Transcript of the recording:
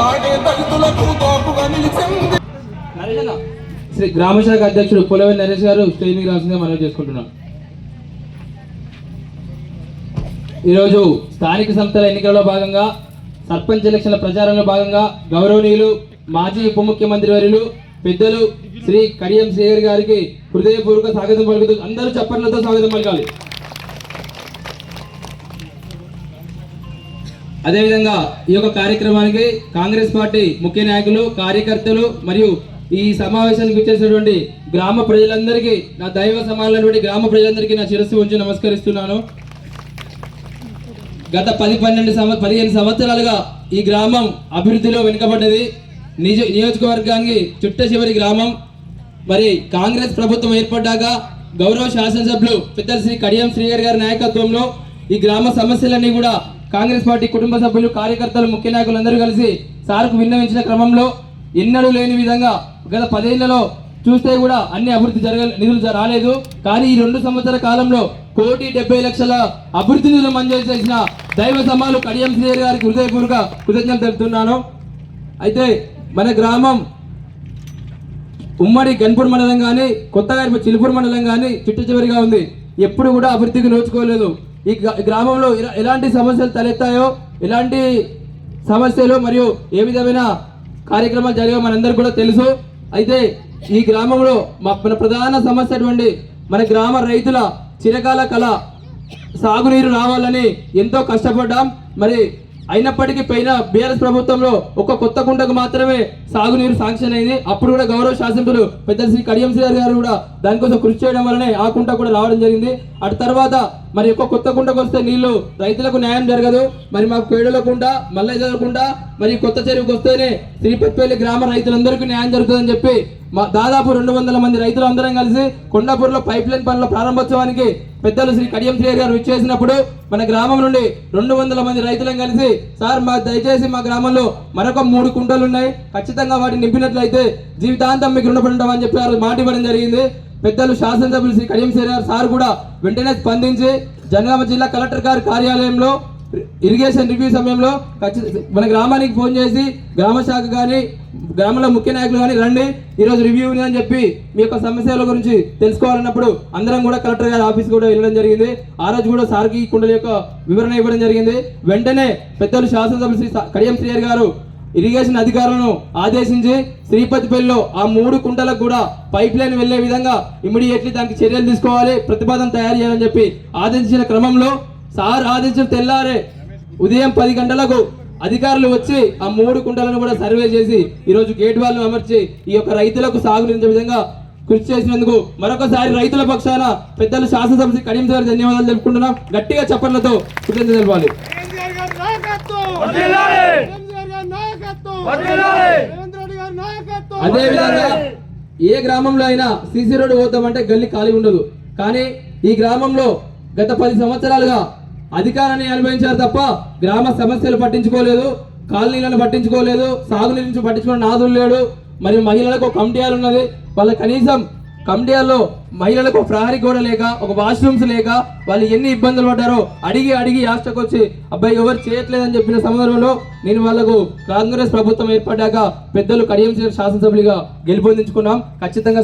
ఆనాడే దళితులకు తోపుగా నిలిచింది. శ్రీ గ్రామశాఖ అధ్యక్షుడు పులవెల్ నరేష్ గారు స్టేజ్ మీద రాసిందిగా మనం చేసుకుంటున్నాం. ఈరోజు స్థానిక సంస్థల ఎన్నికల్లో భాగంగా సర్పంచ్ ఎలక్షన్ల ప్రచారంలో భాగంగా గౌరవనీయులు మాజీ ఉప ముఖ్యమంత్రి వర్యులు పెద్దలు శ్రీ కడియం శ్రీహరి గారికి హృదయపూర్వక స్వాగతం పలుకుతూ అందరూ చప్పట్లతో స్వాగతం పలకాలి. అదేవిధంగా ఈ యొక్క కార్యక్రమానికి కాంగ్రెస్ పార్టీ ముఖ్య నాయకులు కార్యకర్తలు మరియు ఈ సమావేశానికి వచ్చేసినటువంటి గ్రామ ప్రజలందరికీ నా దైవ సమానమైనటువంటి గ్రామ ప్రజలందరికీ నా శిరస్సు ఉంచి నమస్కరిస్తున్నాను. గత పది పన్నెండు సంవ పదిహేను సంవత్సరాలుగా ఈ గ్రామం అభివృద్ధిలో వెనుకబడ్డది. నిజ నియోజకవర్గానికి చుట్ట చివరి గ్రామం. మరి కాంగ్రెస్ ప్రభుత్వం ఏర్పడ్డాక గౌరవ శాసనసభ్యులు పెద్దలు శ్రీ కడియం శ్రీగారి గారి నాయకత్వంలో ఈ గ్రామ సమస్యలన్నీ కూడా కాంగ్రెస్ పార్టీ కుటుంబ సభ్యులు కార్యకర్తలు ముఖ్య నాయకులు అందరూ కలిసి సార్కు విన్నవించిన క్రమంలో ఎన్నడూ లేని విధంగా గత పదేళ్ళలో చూస్తే కూడా అన్ని అభివృద్ధి జరగ నిధులు రాలేదు. కానీ ఈ రెండు సంవత్సర కాలంలో కోటి డెబ్బై లక్షల అభివృద్ధి నిధులు మంజూరు చేసిన దైవ సమాలు కడియం శ్రీహరి గారికి హృదయపూర్వక కృతజ్ఞతలు తెలుపుతున్నాను. అయితే మన గ్రామం ఉమ్మడి గన్పూర్ మండలం కానీ కొత్తగా చిలుపూర్ చిలుపూరు మండలం కానీ చిట్టు చివరిగా ఉంది. ఎప్పుడు కూడా అభివృద్ధికి నోచుకోలేదు. ఈ గ్రామంలో ఎలా- ఎలాంటి సమస్యలు తలెత్తాయో ఎలాంటి సమస్యలు మరియు ఏ విధమైన కార్యక్రమాలు జరిగాయో మనందరికీ కూడా తెలుసు. అయితే ఈ గ్రామంలో మన ప్రధాన సమస్య అటువంటి మన గ్రామ రైతుల చిరకాల కళ సాగునీరు రావాలని ఎంతో కష్టపడ్డాం. మరి అయినప్పటికీ పైన బీఆర్ఎస్ ప్రభుత్వంలో ఒక కొత్త కుంటకు మాత్రమే సాగునీరు శాంక్షన్ అయింది. అప్పుడు కూడా గౌరవ శాసనసభ్యులు పెద్ద శ్రీ కడియం శ్రీ గారు కూడా దానికోసం కృషి చేయడం వల్లనే ఆ కుంట కూడా రావడం జరిగింది. అటు తర్వాత మరి ఒక కొత్త కుంటకు వస్తే నీళ్ళు రైతులకు న్యాయం జరగదు. మరి మాకు పేడలకుండా కుంట మల్లె కుంట మరి కొత్త చెరువుకు వస్తేనే శ్రీపతిపల్లి గ్రామ రైతులందరికీ న్యాయం జరుగుతుందని చెప్పి మా దాదాపు రెండు వందల మంది రైతులు అందరం కలిసి కొండాపూర్లో పైప్ లైన్ పనుల ప్రారంభోత్సవానికి పెద్దలు శ్రీ కడియం శ్రీ గారు విచ్చేసినప్పుడు మన గ్రామం నుండి రెండు వందల మంది రైతులను కలిసి సార్ మా దయచేసి మా గ్రామంలో మరొక మూడు కుంటలు ఉన్నాయి ఖచ్చితంగా వాటిని నింపినట్లయితే జీవితాంతం మీకు రుణపడి ఉంటామని చెప్పి మాట ఇవ్వడం జరిగింది. పెద్దలు శాసనసభ్యులు శ్రీ కడియం శ్రీ గారు సార్ కూడా వెంటనే స్పందించి జనగామ జిల్లా కలెక్టర్ గారి కార్యాలయంలో ఇరిగేషన్ రివ్యూ సమయంలో మన గ్రామానికి ఫోన్ చేసి గ్రామ శాఖ కానీ గ్రామంలో ముఖ్య నాయకులు కానీ రండి ఈరోజు రివ్యూ అని చెప్పి మీ యొక్క సమస్యల గురించి తెలుసుకోవాలన్నప్పుడు అందరం కూడా కలెక్టర్ గారి ఆఫీస్ కూడా వెళ్ళడం జరిగింది. ఆ రోజు కూడా సార్కి కుండల యొక్క వివరణ ఇవ్వడం జరిగింది. వెంటనే పెద్దలు శాసనసభ్యులు శ్రీ కడియం శ్రీహరి గారు ఇరిగేషన్ అధికారులను ఆదేశించి శ్రీపతిపల్లిలో ఆ మూడు కుంటలకు కూడా పైప్ లైన్ వెళ్ళే విధంగా ఇమీడియట్లీ దానికి చర్యలు తీసుకోవాలి ప్రతిపాదన తయారు చేయాలని చెప్పి ఆదేశించిన క్రమంలో సార్ ఆదేశించిన తెల్లారే ఉదయం పది గంటలకు అధికారులు వచ్చి ఆ మూడు కుంటలను కూడా సర్వే చేసి ఈ రోజు గేట్ వాళ్ళను అమర్చి ఈ యొక్క రైతులకు సాగునించే విధంగా కృషి చేసినందుకు మరొకసారి రైతుల పక్షాన పెద్దలు శాసనసభ కడియం సార్ ధన్యవాదాలు తెలుపుకుంటున్నాం. గట్టిగా చప్పట్లతో కృతజ్ఞత తెలపాలి. అదేవిధంగా అదే విధంగా ఏ గ్రామంలో అయినా సీసీ రోడ్డు పోతామంటే గల్లి ఖాళీ ఉండదు. కానీ ఈ గ్రామంలో గత పది సంవత్సరాలుగా అధికారాన్ని అనుభవించారు తప్ప గ్రామ సమస్యలు పట్టించుకోలేదు కాలనీలను పట్టించుకోలేదు సాగునీరు నుంచి పట్టించుకున్న నాదులు లేడు. మరియు మహిళలకు ఒక కమిటీ ఉన్నది. వాళ్ళ కనీసం కమిటీ మహిళలకు ఒక ప్రహరీ గోడ లేక ఒక వాష్రూమ్స్ లేక వాళ్ళు ఎన్ని ఇబ్బందులు పడ్డారో అడిగి అడిగి యాస్టకు వచ్చి అబ్బాయి ఎవరు చేయట్లేదని చెప్పిన సందర్భంలో నేను వాళ్ళకు కాంగ్రెస్ ప్రభుత్వం ఏర్పడ్డాక పెద్దలు కడియం శాసనసభ్యులుగా గెలుపొందించుకున్నాం. ఖచ్చితంగా